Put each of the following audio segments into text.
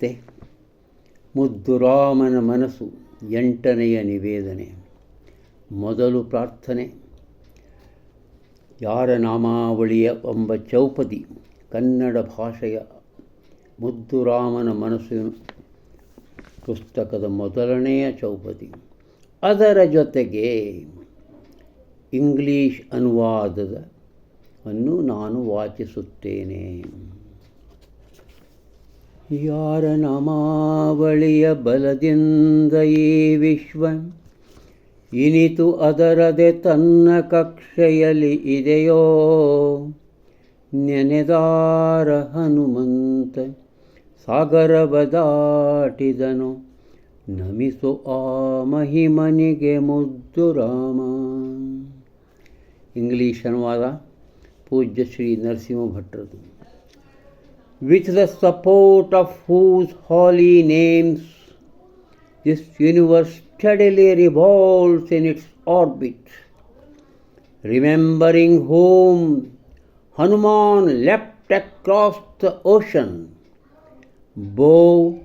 ಮತ್ತೆ ಮುದ್ದು ರಾಮನ ಮನಸ್ಸು ಎಂಟನೆಯ ನಿವೇದನೆ. ಮೊದಲು ಪ್ರಾರ್ಥನೆ. ಯಾರ ನಾಮಾವಳಿಯ ಎಂಬ ಚೌಪದಿ ಕನ್ನಡ ಭಾಷೆಯ ಮುದ್ದು ರಾಮನ ಮನಸ್ಸು ಪುಸ್ತಕದ ಮೊದಲನೆಯ ಚೌಪದಿ. ಅದರ ಜೊತೆಗೆ ಇಂಗ್ಲೀಷ್ ಅನುವಾದದ ಅನ್ನು ನಾನು ವಾಚಿಸುತ್ತೇನೆ. ಯಾರ ನಮಾವಳಿಯ ಬಲದಿಂದ ಈ ವಿಶ್ವ? ಇನಿತು ಅದರದೆ ತನ್ನ ಕಕ್ಷೆಯಲ್ಲಿ ಇದೆಯೋ? ನೆನೆದಾರ ಹನುಮಂತ ಸಾಗರವ ದಾಟಿದನು ನಮಿಸು ಆ ಮಹಿಮನಿಗೆ ಮುದ್ದು ರಾಮ. ಇಂಗ್ಲೀಷ್ ಅನುವಾದ ಪೂಜ್ಯ Shri Narasimha ಭಟ್ರದು with the support of whose holy names this universe steadily revolves in its orbit, remembering whom Hanuman leapt across the ocean, bow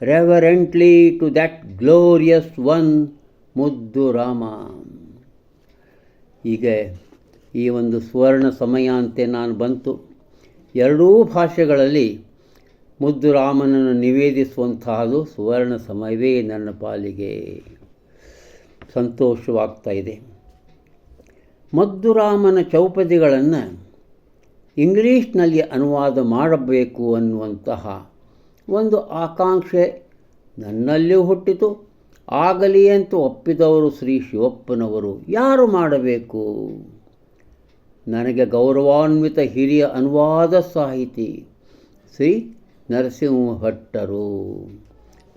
reverently to that glorious one, ಮುದ್ದು ರಾಮ ಈಗ ಈ ಒಂದು ಸುವರ್ಣ ಸಮಯ ಅಂತೆ ನಾನು ಬಂತು ಎರಡೂ ಭಾಷೆಗಳಲ್ಲಿ ಮುದ್ದು ರಾಮನನ್ನು ನಿವೇದಿಸುವಂತಹದು ಸುವರ್ಣ ಸಮಯವೇ ನನ್ನ ಪಾಲಿಗೆ. ಸಂತೋಷವಾಗ್ತಾ ಇದೆ. ಮದ್ದುರಾಮನ ಚೌಪದಿಗಳನ್ನು ಇಂಗ್ಲೀಷ್ನಲ್ಲಿ ಅನುವಾದ ಮಾಡಬೇಕು ಅನ್ನುವಂತಹ ಒಂದು ಆಕಾಂಕ್ಷೆ ನನ್ನಲ್ಲಿಯೂ ಹುಟ್ಟಿತು. ಆಗಲಿ ಅಂತ ಒಪ್ಪಿದವರು ಶ್ರೀ ಶಿವಪ್ಪನವರು. ಯಾರು ಮಾಡಬೇಕು? ನನಗೆ ಗೌರವಾನ್ವಿತ ಹಿರಿಯ ಅನುವಾದ ಸಾಹಿತಿ ಶ್ರೀ ನರಸಿಂಹಭಟ್ಟರು.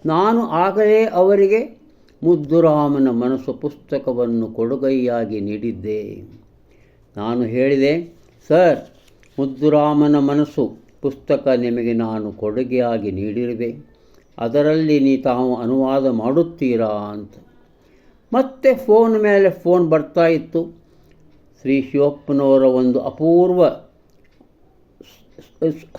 ನಾನು ಆಗಲೇ ಅವರಿಗೆ ಮುದ್ದುರಾಮನ ಮನಸ್ಸು ಪುಸ್ತಕವನ್ನು ಕೊಡುಗೈಯಾಗಿ ನೀಡಿದ್ದೆ. ನಾನು ಹೇಳಿದೆ, ಸರ್, ಮುದ್ದುರಾಮನ ಮನಸ್ಸು ಪುಸ್ತಕ ನಿಮಗೆ ನಾನು ಕೊಡುಗೆಯಾಗಿ ನೀಡಿರುವೆ. ಅದರಲ್ಲಿ ನೀ ತಾವು ಅನುವಾದ ಮಾಡುತ್ತೀರಾ? ಅಂತ. ಮತ್ತೆ ಫೋನ್ ಮೇಲೆ ಫೋನ್ ಬರ್ತಾ ಇತ್ತು. ಶ್ರೀ ಶಿವಪ್ಪನವರ ಒಂದು ಅಪೂರ್ವ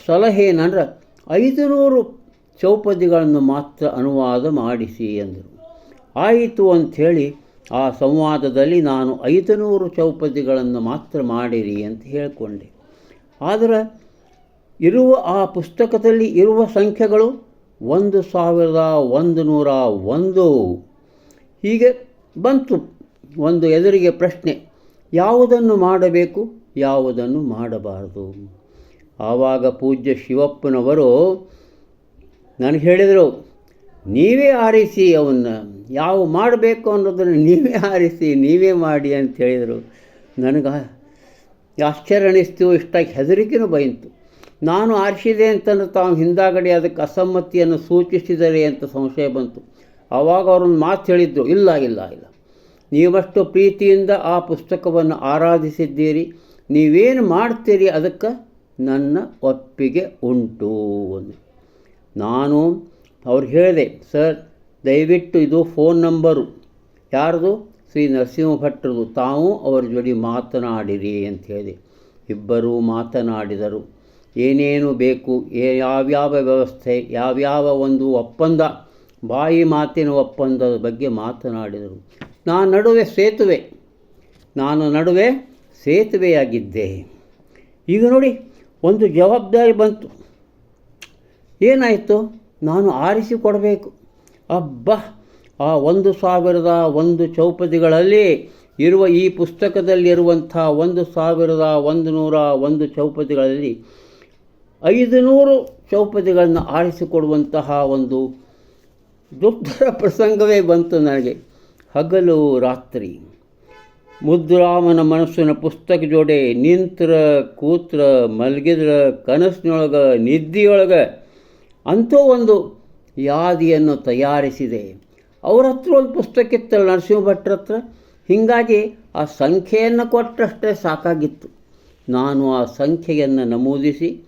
ಸಲಹೆ ಏನಂದ್ರೆ ಐದು ನೂರು ಚೌಪದಿಗಳನ್ನು ಮಾತ್ರ ಅನುವಾದ ಮಾಡಿಸಿ ಎಂದರು. ಆಯಿತು ಅಂಥೇಳಿ ಆ ಸಂವಾದದಲ್ಲಿ ನಾನು ಐದು ನೂರು ಚೌಪದಿಗಳನ್ನು ಮಾತ್ರ ಮಾಡಿರಿ ಅಂತ ಹೇಳಿಕೊಂಡೆ. ಆದರೆ ಇರುವ ಆ ಪುಸ್ತಕದಲ್ಲಿ ಇರುವ ಸಂಖ್ಯೆಗಳು ಒಂದು ಸಾವಿರದ ಒಂದು ನೂರ ಒಂದು. ಹೀಗೆ ಬಂತು ಒಂದು ಎದುರಿಗೆ ಪ್ರಶ್ನೆ. ಯಾವುದನ್ನು ಮಾಡಬೇಕು? ಯಾವುದನ್ನು ಮಾಡಬಾರದು? ಆವಾಗ ಪೂಜ್ಯ ಶಿವಪ್ಪನವರು ನನಗೆ ಹೇಳಿದರು, ನೀವೇ ಆರಿಸಿ ಅವನ್ನ. ಯಾವ ಮಾಡಬೇಕು ಅನ್ನೋದನ್ನು ನೀವೇ ಆರಿಸಿ, ನೀವೇ ಮಾಡಿ ಅಂತ ಹೇಳಿದರು. ನನಗೆ ಆಶ್ಚರ್ಯ ಅನಿಸ್ತು ಇಷ್ಟಾಗಿ ಹೆದರಿಕೆನೂ ಬಯಂತು ನಾನು ಆರಿಸಿದೆ ಅಂತಂದ್ರೆ ತಾವು ಹಿಂದಾಗಡೆ ಅದಕ್ಕೆ ಅಸಮ್ಮತಿಯನ್ನು ಸೂಚಿಸಿದರೆ ಅಂತ ಸಂಶಯ ಬಂತು. ಆವಾಗ ಅವರೊಂದು ಮಾತು ಹೇಳಿದ್ರು, ಇಲ್ಲ ಇಲ್ಲ ಇಲ್ಲ. ನೀವಷ್ಟು ಪ್ರೀತಿಯಿಂದ ಆ ಪುಸ್ತಕವನ್ನು ಆರಾಧಿಸಿದ್ದೀರಿ, ನೀವೇನು ಮಾಡ್ತೀರಿ ಅದಕ್ಕೆ ನನ್ನ ಒಪ್ಪಿಗೆ ಉಂಟು ಅಂದು. ನಾನು ಅವ್ರು ಹೇಳಿದೆ, ಸರ್, ದಯವಿಟ್ಟು ಇದು ಫೋನ್ ನಂಬರು. ಯಾರ್ದು? ಶ್ರೀ ನರಸಿಂಹ ಭಟ್ರದು ತಾವು ಅವರ ಜೋಡಿ ಮಾತನಾಡಿರಿ ಅಂತ ಹೇಳಿದೆ. ಇಬ್ಬರೂ ಮಾತನಾಡಿದರು. ಏನೇನು ಬೇಕು ಯಾವ್ಯಾವ ವ್ಯವಸ್ಥೆ, ಯಾವ್ಯಾವ ಒಂದು ಒಪ್ಪಂದ, ಬಾಯಿ ಮಾತಿನ ಒಪ್ಪಂದದ ಬಗ್ಗೆ ಮಾತನಾಡಿದರು. ನಾನು ನಡುವೆ ಸೇತುವೆ. ನಾನು ನಡುವೆ ಸೇತುವೆಯಾಗಿದ್ದೆ. ಈಗ ನೋಡಿ, ಒಂದು ಜವಾಬ್ದಾರಿ ಬಂತು. ಏನಾಯಿತು? ನಾನು ಆರಿಸಿಕೊಡಬೇಕು. ಅಬ್ಬ! ಆ ಒಂದು ಸಾವಿರದ ಒಂದು ಚೌಪದಿಗಳಲ್ಲಿ ಇರುವ ಈ ಪುಸ್ತಕದಲ್ಲಿರುವಂಥ ಒಂದು ಸಾವಿರದ ಒಂದು ನೂರ ಒಂದು ಚೌಪದಿಗಳಲ್ಲಿ ಐದು ನೂರು ಚೌಪದಿಗಳನ್ನು ಆರಿಸಿಕೊಡುವಂತಹ ಒಂದು ದುರ್ಧರ ಪ್ರಸಂಗವೇ ಬಂತು ನನಗೆ. ಹಗಲು ರಾತ್ರಿ. ಮುದ್ರಾಮನ ಮನಸ್ಸಿನ ಪುಸ್ತಕ ಜೋಡೆ ನಿಂತ್ರ ಕೂತ್ರ ಮಲಗಿದ್ರ ಕನಸಿನೊಳಗೆ, ನಿದ್ದೆಯೊಳಗೆ ಅಂಥೋ ಒಂದು ಯಾದಿಯನ್ನು ತಯಾರಿಸಿದೆ. ಅವ್ರ ಹತ್ರ ಒಂದು ಪುಸ್ತಕ ಇತ್ತಲ್ಲ ನರಸಿಂಹ ಭಟ್ರ ಹತ್ರ? ಹೀಗಾಗಿ ಆ ಸಂಖ್ಯೆಯನ್ನು ಕೊಟ್ಟಷ್ಟೇ ಸಾಕಾಗಿತ್ತು. ನಾನು ಆ ಸಂಖ್ಯೆಯನ್ನು ನಮೂದಿಸಿ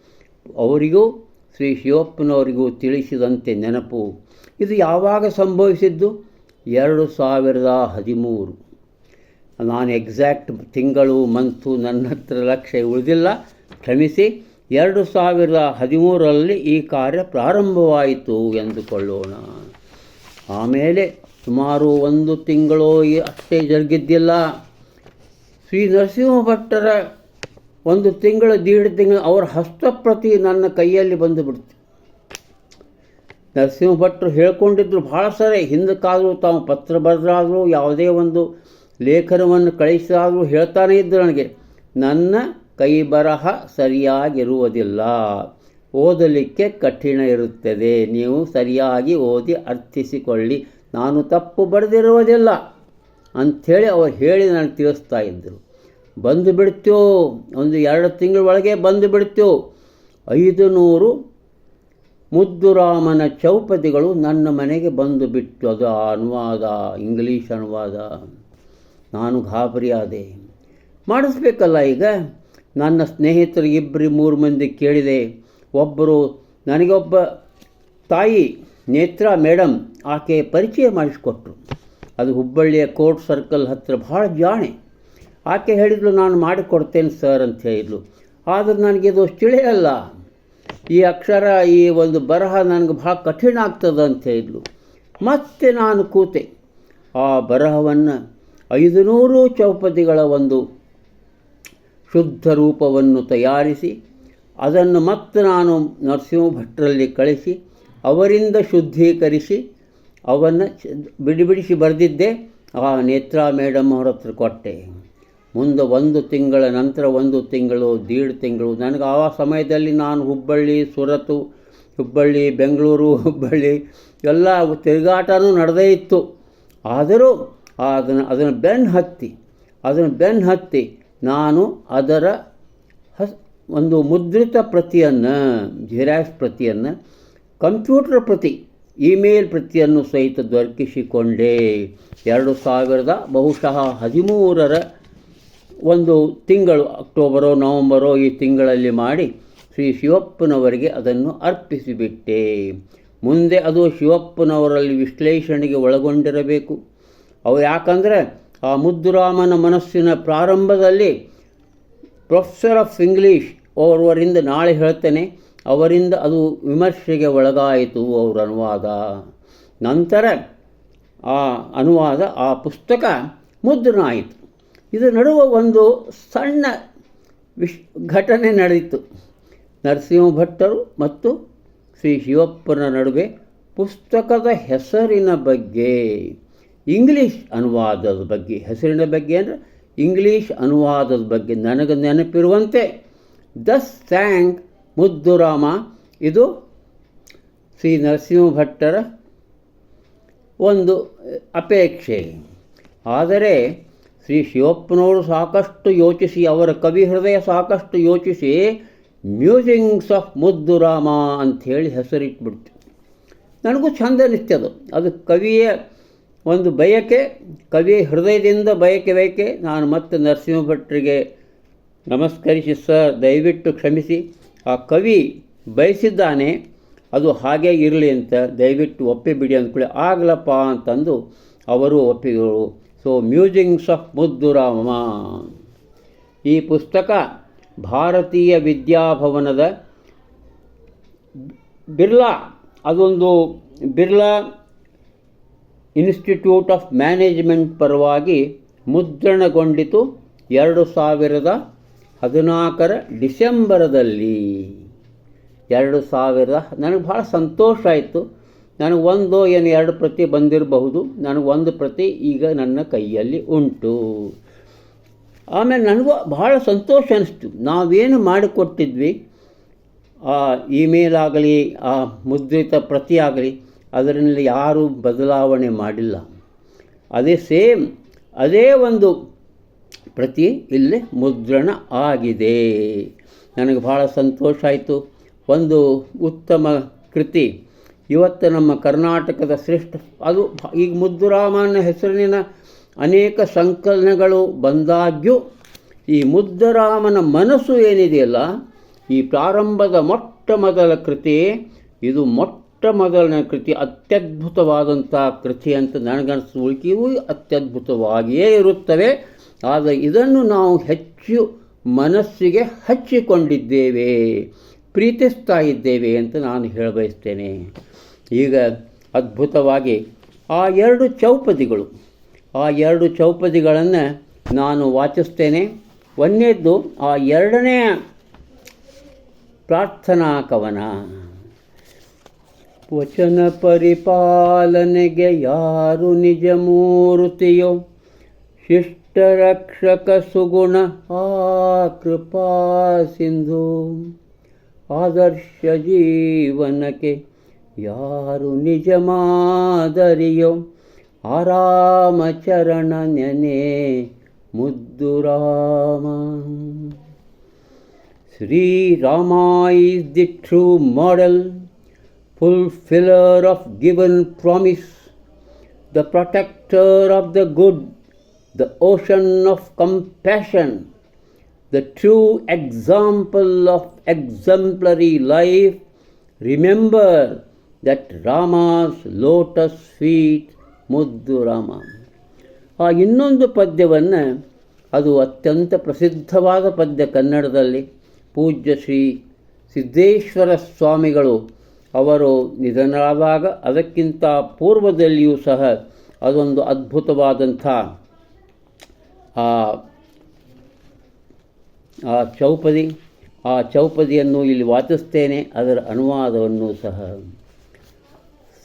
ಅವರಿಗೂ, ಶ್ರೀ ಶಿವಪ್ಪನವರಿಗೂ ತಿಳಿಸಿದಂತೆ ನೆನಪು. ಇದು ಯಾವಾಗ ಸಂಭವಿಸಿದ್ದು? ಎರಡು ಸಾವಿರದ ಹದಿಮೂರು. ನಾನು ಎಕ್ಸಾಕ್ಟ್ ತಿಂಗಳು, ಮಂತು, ನನ್ನ ಹತ್ರ ಲಕ್ಷ ಉಳಿದಿಲ್ಲ. ಕ್ಷಮಿಸಿ, ಎರಡು ಸಾವಿರದ ಹದಿಮೂರರಲ್ಲಿ ಈ ಕಾರ್ಯ ಪ್ರಾರಂಭವಾಯಿತು ಎಂದುಕೊಳ್ಳೋಣ. ಆಮೇಲೆ ಸುಮಾರು ಒಂದು ತಿಂಗಳು ಅಷ್ಟೇ ಜರುಗಿದ್ದಿಲ್ಲ. ಶ್ರೀ ನರಸಿಂಹ ಭಟ್ಟರ ಒಂದು ತಿಂಗಳು, ದೀಡ್ ತಿಂಗಳು, ಅವರ ಹಸ್ತಪ್ರತಿ ನನ್ನ ಕೈಯಲ್ಲಿ ಬಂದು ಬಿಡ್ತು ನರಸಿಂಹ ಭಟ್ರು ಹೇಳ್ಕೊಂಡಿದ್ರು ಭಾಳ ಸರಿ. ಹಿಂದಕ್ಕಾದರೂ ತಾವು ಪತ್ರ ಬರೆದಾದರೂ, ಯಾವುದೇ ಒಂದು ಲೇಖನವನ್ನು ಕಳಿಸಿದಾದರೂ ಹೇಳ್ತಾನೇ ಇದ್ದರು ನನಗೆ. ನನ್ನ ಕೈ ಬರಹ ಸರಿಯಾಗಿರುವುದಿಲ್ಲ. ಓದಲಿಕ್ಕೆ ಕಠಿಣ ಇರುತ್ತದೆ. ನೀವು ಸರಿಯಾಗಿ ಓದಿ ಅರ್ಥಿಸಿಕೊಳ್ಳಿ. ನಾನು ತಪ್ಪು ಬರೆದಿರುವುದಿಲ್ಲ ಅಂಥೇಳಿ ಅವ್ರು ಹೇಳಿ ನನಗೆ ತಿಳಿಸ್ತಾ ಇದ್ದರು ಬಂದು ಬಿಡ್ತೇವೆ ಒಂದು ಎರಡು ತಿಂಗಳ ಒಳಗೆ ಬಂದು ಬಿಡ್ತೇವೆ ಐದು ನೂರು ಮುದ್ದುರಾಮನ ಚೌಪದಿಗಳು ನನ್ನ ಮನೆಗೆ ಬಂದು ಬಿಟ್ಟು. ಅದು ಅನುವಾದ, ಇಂಗ್ಲೀಷ್ ಅನುವಾದ. ನಾನು ಗಾಬರಿಯಾದೆ ಮಾಡಿಸ್ಬೇಕಲ್ಲ ಈಗ? ನನ್ನ ಸ್ನೇಹಿತರು ಇಬ್ಬರು ಮೂರು ಮಂದಿ ಕೇಳಿದೆ. ಒಬ್ಬರು, ನನಗೊಬ್ಬ ತಾಯಿ, ನೇತ್ರ ಮೇಡಮ್ ಆಕೆ ಪರಿಚಯ ಮಾಡಿಸ್ಕೊಟ್ರು. ಅದು ಹುಬ್ಬಳ್ಳಿಯ ಕೋರ್ಟ್ ಸರ್ಕಲ್ ಹತ್ತಿರ ಭಾಳ ಜಾಣೆ. ಆಕೆ ಹೇಳಿದ್ಲು, ನಾನು ಮಾಡಿಕೊಡ್ತೇನೆ ಸರ್ ಅಂತ ಹೇಳಿದ್ಲು. ಆದರೂ ನನಗೆ ಇದು ತಿಳಿಯಲ್ಲ. ಈ ಅಕ್ಷರ, ಈ ಒಂದು ಬರಹ ನನಗೆ ಭಾಳ ಕಠಿಣ ಆಗ್ತದೆ ಅಂತ ಹೇಳಿದ್ಲು. ಮತ್ತೆ ನಾನು ಕೂತೆ. ಆ ಬರಹವನ್ನು ಐದುನೂರು ಚೌಪದಿಗಳ ಒಂದು ಶುದ್ಧ ರೂಪವನ್ನು ತಯಾರಿಸಿ, ಅದನ್ನು ಮತ್ತೆ ನಾನು ನರಸಿಂಹ ಭಟ್ರಲ್ಲಿ ಕಳಿಸಿ, ಅವರಿಂದ ಶುದ್ಧೀಕರಿಸಿ, ಅವನ್ನು ಬಿಡಿ ಬಿಡಿಸಿ ಬರೆದಿದ್ದೆ. ಆ ನೇತ್ರಾ ಮೇಡಮ್ ಅವರ ಹತ್ರ ಕೊಟ್ಟೆ. ಮುಂದೆ ಒಂದು ತಿಂಗಳ ನಂತರ ಒಂದು ತಿಂಗಳು, ದೀಡ್ ತಿಂಗಳು. ನನಗೆ ಆ ಸಮಯದಲ್ಲಿ ನಾನು ಹುಬ್ಬಳ್ಳಿ ಸುರತು ಹುಬ್ಬಳ್ಳಿ, ಬೆಂಗಳೂರು, ಹುಬ್ಬಳ್ಳಿ ಎಲ್ಲ ತಿರುಗಾಟನೂ ನಡೆದೇ ಇತ್ತು. ಆದರೂ ಅದನ್ನು ಅದನ್ನು ಬೆನ್ನು ಹತ್ತಿ, ಅದನ್ನು ಬೆನ್ನು ಹತ್ತಿ ನಾನು ಅದರ ಹಸ್, ಒಂದು ಮುದ್ರಿತ ಪ್ರತಿಯನ್ನು, ಜಿರಾಕ್ಸ್ ಪ್ರತಿಯನ್ನು, ಕಂಪ್ಯೂಟರ್ ಪ್ರತಿ, ಇಮೇಲ್ ಪ್ರತಿಯನ್ನು ಸಹಿತ ದೊರಕಿಸಿಕೊಂಡೆ. ಎರಡು ಸಾವಿರದ ಬಹುಶಃ ಹದಿಮೂರರ ಒಂದು ತಿಂಗಳು, ಅಕ್ಟೋಬರೋ, ನವಂಬರೋ ಈ ತಿಂಗಳಲ್ಲಿ ಮಾಡಿ ಶ್ರೀ ಶಿವಪ್ಪನವರಿಗೆ ಅದನ್ನು ಅರ್ಪಿಸಿಬಿಟ್ಟೆ. ಮುಂದೆ ಅದು ಶಿವಪ್ಪನವರಲ್ಲಿ ವಿಶ್ಲೇಷಣೆಗೆ ಒಳಗೊಂಡಿರಬೇಕು. ಅವು ಯಾಕಂದರೆ ಆ ಮುದ್ದುರಾಮನ ಮನಸ್ಸಿನ ಪ್ರಾರಂಭದಲ್ಲಿ ಪ್ರೊಫೆಸರ್ ಆಫ್ ಇಂಗ್ಲೀಷ್ ಅವರವರಿಂದ ನಾಳೆ ಹೇಳ್ತೇನೆ, ಅವರಿಂದ ಅದು ವಿಮರ್ಶೆಗೆ ಒಳಗಾಯಿತು ಅವರ ಅನುವಾದ. ನಂತರ ಆ ಅನುವಾದ, ಆ ಪುಸ್ತಕ ಮುದ್ರಣ ಆಯಿತು ಇದು ನಡುವ ಒಂದು ಸಣ್ಣ ವಿಶ್ ಘಟನೆ ನಡೆಯಿತು. ನರಸಿಂಹ ಭಟ್ಟರು ಮತ್ತು ಶ್ರೀ ಶಿವಪ್ಪನ ನಡುವೆ ಪುಸ್ತಕದ ಹೆಸರಿನ ಬಗ್ಗೆ, ಇಂಗ್ಲೀಷ್ ಅನುವಾದದ ಬಗ್ಗೆ, ಹೆಸರಿನ ಬಗ್ಗೆ ಅಂದರೆ ಇಂಗ್ಲೀಷ್ ಅನುವಾದದ ಬಗ್ಗೆ ನನಗೆ ನೆನಪಿರುವಂತೆ ದಸ್ ಸ್ಯಾಂಗ್ ಮುದ್ದುರಾಮ, ಇದು ಶ್ರೀ ನರಸಿಂಹ ಭಟ್ಟರ ಒಂದು ಅಪೇಕ್ಷೆ. ಆದರೆ ಶ್ರೀ ಶಿವಪ್ಪನವರು ಸಾಕಷ್ಟು ಯೋಚಿಸಿ, ಅವರ ಕವಿ ಹೃದಯ ಸಾಕಷ್ಟು ಯೋಚಿಸಿ ಮ್ಯೂಸಿಂಗ್ಸ್ ಆಫ್ ಮುದ್ದುರಾಮ ಅಂಥೇಳಿ ಹೆಸರಿಟ್ಬಿಡ್ತು ನನಗೂ ಚಂದ ಅನಿಸ್ತು ಅದು. ಕವಿಯ ಒಂದು ಬಯಕೆ, ಕವಿಯ ಹೃದಯದಿಂದ ಬಯಕೆ ಬಯಕೆ ನಾನು ಮತ್ತೆ ನರಸಿಂಹಭಟ್ರಿಗೆ ನಮಸ್ಕರಿಸಿ ಸರ್ ದಯವಿಟ್ಟು ಕ್ಷಮಿಸಿ. ಆ ಕವಿ ಬಯಸಿದ್ದಾನೆ, ಅದು ಹಾಗೆ ಇರಲಿ ಅಂತ. ದಯವಿಟ್ಟು ಒಪ್ಪಿಬಿಡಿ ಅಂದ್ಕೊಳ್ಳಿ ಆಗಲಪ್ಪ ಅಂತಂದು ಅವರು ಒಪ್ಪಿದರು. ಸೊ ಮ್ಯೂಸಿಂಗ್ಸ್ ಆಫ್ ಮುದ್ದುರಾಮ ಈ ಪುಸ್ತಕ ಭಾರತೀಯ ವಿದ್ಯಾಭವನದ ಬಿರ್ಲಾ, ಅದೊಂದು ಬಿರ್ಲಾ ಇನ್ಸ್ಟಿಟ್ಯೂಟ್ ಆಫ್ ಮ್ಯಾನೇಜ್ಮೆಂಟ್ ಪರವಾಗಿ ಮುದ್ರಣಗೊಂಡಿತು ಎರಡು ಸಾವಿರದ ಹದಿನಾಲ್ಕರ ಡಿಸೆಂಬರದಲ್ಲಿ. ಎರಡು ಸಾವಿರದ, ನನಗೆ ಭಾಳ ಸಂತೋಷ ಆಯಿತು. ನನಗೆ ಒಂದು ಏನು ಎರಡು ಪ್ರತಿ ಬಂದಿರಬಹುದು ನನಗೆ ಒಂದು ಪ್ರತಿ ಈಗ ನನ್ನ ಕೈಯಲ್ಲಿ ಉಂಟು. ಆಮೇಲೆ ನನಗೂ ಭಾಳ ಸಂತೋಷ ಅನಿಸ್ತು. ನಾವೇನು ಮಾಡಿಕೊಟ್ಟಿದ್ವಿ? ಆ ಇಮೇಲ್ ಆಗಲಿ, ಆ ಮುದ್ರಿತ ಪ್ರತಿ ಆಗಲಿ, ಅದರಲ್ಲಿ ಯಾರೂ ಬದಲಾವಣೆ ಮಾಡಿಲ್ಲ. ಅದೇ ಸೇಮ್, ಅದೇ ಒಂದು ಪ್ರತಿ ಇಲ್ಲಿ ಮುದ್ರಣ ಆಗಿದೆ. ನನಗೆ ಭಾಳ ಸಂತೋಷ ಆಯಿತು. ಒಂದು ಉತ್ತಮ ಕೃತಿ. ಇವತ್ತು ನಮ್ಮ ಕರ್ನಾಟಕದ ಶ್ರೇಷ್ಠ, ಅದು ಈಗ ಮುದ್ದುರಾಮನ ಹೆಸರಿನ ಅನೇಕ ಸಂಕಲನಗಳು ಬಂದಾಗ್ಯೂ ಈ ಮುದ್ದರಾಮನ ಮನಸ್ಸು ಏನಿದೆಯಲ್ಲ, ಈ ಪ್ರಾರಂಭದ ಮೊಟ್ಟ ಮೊದಲ ಕೃತಿ, ಇದು ಮೊಟ್ಟ ಮೊದಲನೇ ಕೃತಿ, ಅತ್ಯದ್ಭುತವಾದಂಥ ಕೃತಿ ಅಂತ ನನಗನ್ನಿಸುವಿಕೆಯೂ ಅತ್ಯದ್ಭುತವಾಗಿಯೇ ಇರುತ್ತವೆ. ಆದರೆ ಇದನ್ನು ನಾವು ಹೆಚ್ಚು ಮನಸ್ಸಿಗೆ ಹಚ್ಚಿಕೊಂಡಿದ್ದೇವೆ, ಪ್ರೀತಿಸ್ತಾ ಇದ್ದೇವೆ ಅಂತ ನಾನು ಹೇಳಬಯಸ್ತೇನೆ. ಈಗ ಅದ್ಭುತವಾಗಿ ಆ ಎರಡು ಚೌಪದಿಗಳು, ಆ ಎರಡು ಚೌಪದಿಗಳನ್ನು ನಾನು ವಾಚಿಸ್ತೇನೆ. ಒಂದೇದ್ದು, ಆ ಎರಡನೇ ಪ್ರಾರ್ಥನಾ ಕವನ. ವಚನ ಪರಿಪಾಲನೆಗೆ ಯಾರು ನಿಜ ಮೂರ್ತಿಯೋ, ಶಿಷ್ಟರಕ್ಷಕ ಸುಗುಣ, ಆ ಕೃಪಾ ಸಿಂಧು. ಆದರ್ಶ ಜೀವನಕ್ಕೆ ಯಾರು ನಿಜ ಮಾದರಿಯೋ ಆರಾಮ ಚರಣ ನೆನೆ ಮುದ್ದು Rama Shri Rama is the true model fulfiller of given promise, the protector of the good, the ocean of compassion, the true example of exemplary life, remember that Rama's lotus sweet ಮುದ್ದು ರಾಮ. ಆ ಇನ್ನೊಂದು ಪದ್ಯವನ್ನು ಅದು ಅತ್ಯಂತ ಪ್ರಸಿದ್ಧವಾದ ಪದ್ಯ ಕನ್ನಡದಲ್ಲಿ. ಪೂಜ್ಯ ಶ್ರೀ ಸಿದ್ದೇಶ್ವರ ಸ್ವಾಮಿಗಳು ಅವರು ನಿಧನರಾದಾಗ ಅದಕ್ಕಿಂತ ಪೂರ್ವದಲ್ಲಿಯೂ ಸಹ ಅದೊಂದು ಅದ್ಭುತವಾದಂಥ ಆ ಆ ಚೌಪದಿ. ಆ ಚೌಪದಿಯನ್ನು ಇಲ್ಲಿ ವಾಚಿಸ್ತೇನೆ ಅದರ ಅನುವಾದವನ್ನು ಸಹ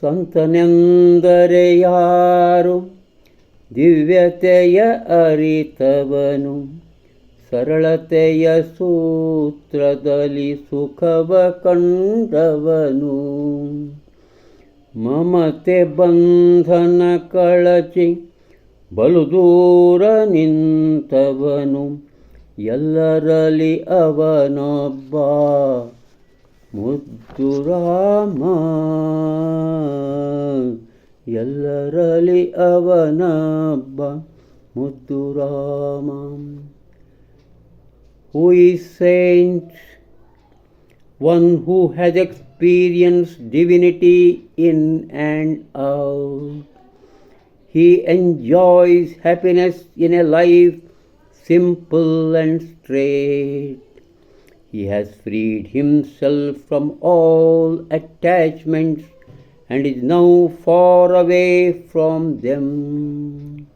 ಸಂತನೆಂದರೆ ಯಾರು ದಿವ್ಯತೆಯ ಅರಿತವನು. ಸರಳತೆಯ ಸೂತ್ರದಲ್ಲಿ ಸುಖವ ಕಂಡವನು. ಮಮತೆ ಬಂಧನ ಕಳಚಿ ಬಲು ದೂರ ನಿಂತವನು. ಎಲ್ಲರಲ್ಲಿ ಅವನೊಬ್ಬ ಮುದ್ದು ರಾಮ ಎಲ್ಲರಲ್ಲಿ ಅವನೊಬ್ಬ ಮುದ್ದು Rama who is saint, one who has experienced divinity in and out. He enjoys happiness in a life simple and straight. He has freed himself from all attachments and is now far away from them.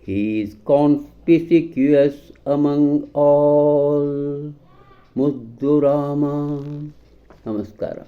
He is conspicuous among all. Mudurama. Namaskara.